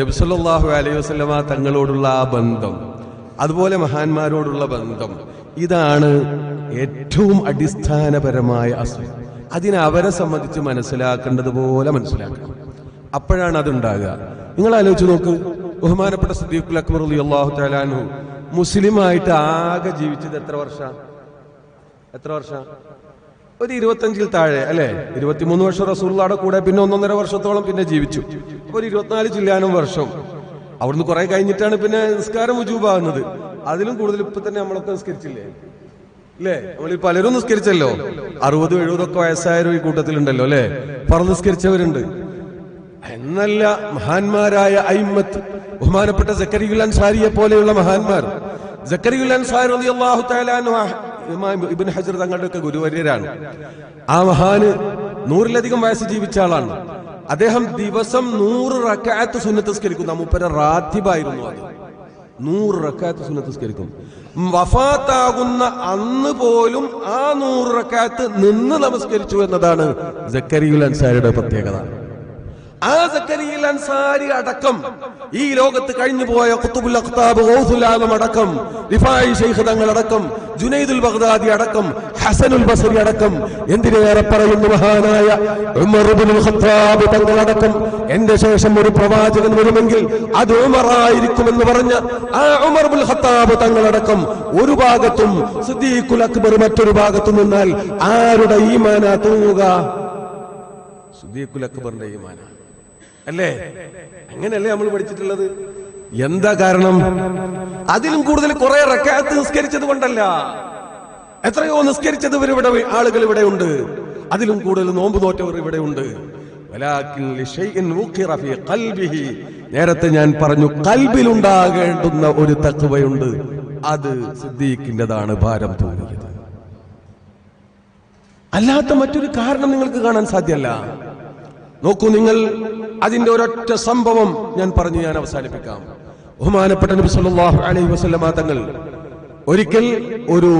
നബ്സല്ലാഹു അലൈഹി വസല്ലമ തങ്ങളോടുള്ള ആ ബന്ധം അതുപോലെ മഹാന്മാരോടുള്ള ബന്ധം ഇതാണ് ഏറ്റവും അടിസ്ഥാനപരമായ അസു. അതിനെ അവരെ സംബന്ധിച്ച് മനസ്സിലാക്കേണ്ടതുപോലെ മനസ്സിലാക്കണം. അപ്പോഴാണ് അതുണ്ടാകുക. നിങ്ങൾ ആലോചിച്ച് നോക്ക് ബഹുമാനപ്പെട്ട സുദീഖുൽ അക്ബർ അലി അള്ളാഹു തലാനു മുസ്ലിമായിട്ട് ആകെ ജീവിച്ചത് എത്ര വർഷ? എത്ര വർഷം? ഒരു ഇരുപത്തഞ്ചിൽ താഴെ അല്ലെ? ഇരുപത്തിമൂന്ന് വർഷം റസൂറിലാടെ കൂടെ പിന്നെ ഒന്നൊന്നര വർഷത്തോളം പിന്നെ ജീവിച്ചു. അപ്പൊ ഒരു ഇരുപത്തിനാല് ചില്ലാനും വർഷം. അവിടുന്ന് കുറെ കഴിഞ്ഞിട്ടാണ് പിന്നെ നിസ്കാരം ഉജൂബാകുന്നത് അതിലും കൂടുതൽ ഇപ്പൊ തന്നെ നമ്മളൊക്കെ നിസ്കരിച്ചില്ലേ? അല്ലേ? നമ്മൾ പലരും നിസ്കരിച്ചല്ലോ. അറുപതും എഴുപതൊക്കെ വയസ്സായവരും ഈ കൂട്ടത്തിലുണ്ടല്ലോ അല്ലെ? പറ നിസ്കരിച്ചവരുണ്ട്. എന്നല്ല മഹാന്മാരായ അയിമത്ത് ബഹുമാനപ്പെട്ട ജക്കരിയുൽ അൻസാരിയെ പോലെയുള്ള മഹാന്മാർ. ജക്കരിയുൽ അൻസാരി റളിയല്ലാഹു തആല ഇബ്നു ഹജർ തങ്ങളുടെ ഒക്കെ ഗുരുവര്യരാണ്. ആ മഹാന് നൂറിലധികം വയസ്സ് ജീവിച്ച ആളാണ്. അദ്ദേഹം ദിവസം നൂറ് റക്കാത്ത് സുന്നത്തസ്കരിക്കുന്ന മുപ്പര റാത്തിബായിരുന്നു അത്. നൂറ് റക്കാത്ത് സുന്നത്തസ്കരിക്കും വഫാത്താകുന്ന അന്ന് പോലും ആ നൂറ് റക്കാത്ത് നിന്ന് നമസ്കരിച്ചു എന്നതാണ് ജക്കരിയുൽ അൻസാരിയുടെ പ്രത്യേകത. ആ ജക്കരിയുൽ അൻസാരി അടക്കം ഈ ലോകത്ത് കഴിഞ്ഞു പോയ ഖുത്തുബുൽ അഖ്താബ് ഗൗസുലാലം അടക്കം റിഫായി ശൈഖ് തങ്ങൾ അടക്കം ജുനൈദുൽ ബഗ്ദാദി അടക്കം ഹസനുൽ ബസരി അടക്കം എന്തിനേറെ പറയുന്നു മഹാനായ ഉമർ ഇബ്നുൽ ഖത്താബ് തങ്ങൾ അടക്കം എന്റെ ശേഷം ഒരു പ്രവാചകൻ വരുമെങ്കിൽ അത് ഉമറായിരിക്കുമെന്ന് പറഞ്ഞ ആ ഉമർ ഇബ്നുൽ ഖത്താബ് തങ്ങളടക്കം ഒരു ഭാഗത്തും സിദ്ദീഖുൽ അക്ബർ മറ്റൊരു ഭാഗത്തും നിന്നാൽ ആരുടെ ഈമാനാ തൂങ്ങുക? സുദ്ദീഖുൽ അക്ബറിന്റെ ഈമാനാണ്. അല്ലേ? അങ്ങനെയല്ലേ നമ്മൾ പഠിച്ചിട്ടുള്ളത്? എന്താ കാരണം? അതിലും കൂടുതൽ കുറെ റക്കാത്ത് നിസ്കരിച്ചത് കൊണ്ടല്ല. എത്രയോ നിസ്കരിച്ചത് ഇവിടെ ആളുകൾ ഇവിടെ ഉണ്ട്. അതിലും കൂടുതൽ നോമ്പ് നോറ്റവർ ഇവിടെ ഉണ്ട്. നേരത്തെ ഞാൻ പറഞ്ഞു കൽബിലുണ്ടാകേണ്ടുന്ന ഒരു തഖ്വയുണ്ട് അത് സിദ്ദീഖിന്റെതാണ് ഭാരം തോന്നിയത്. അല്ലാത്ത മറ്റൊരു കാരണം നിങ്ങൾക്ക് കാണാൻ സാധ്യമല്ല നോക്കൂ നിങ്ങൾ അതിന്റെ ഒരൊറ്റ സംഭവം ഞാൻ പറഞ്ഞു ഞാൻ അവസാനിപ്പിക്കാം. ബഹുമാനപ്പെട്ട നബി സല്ലല്ലാഹു അലൈഹി വസല്ലമ തങ്ങൾ ഒരിക്കൽ ഒരു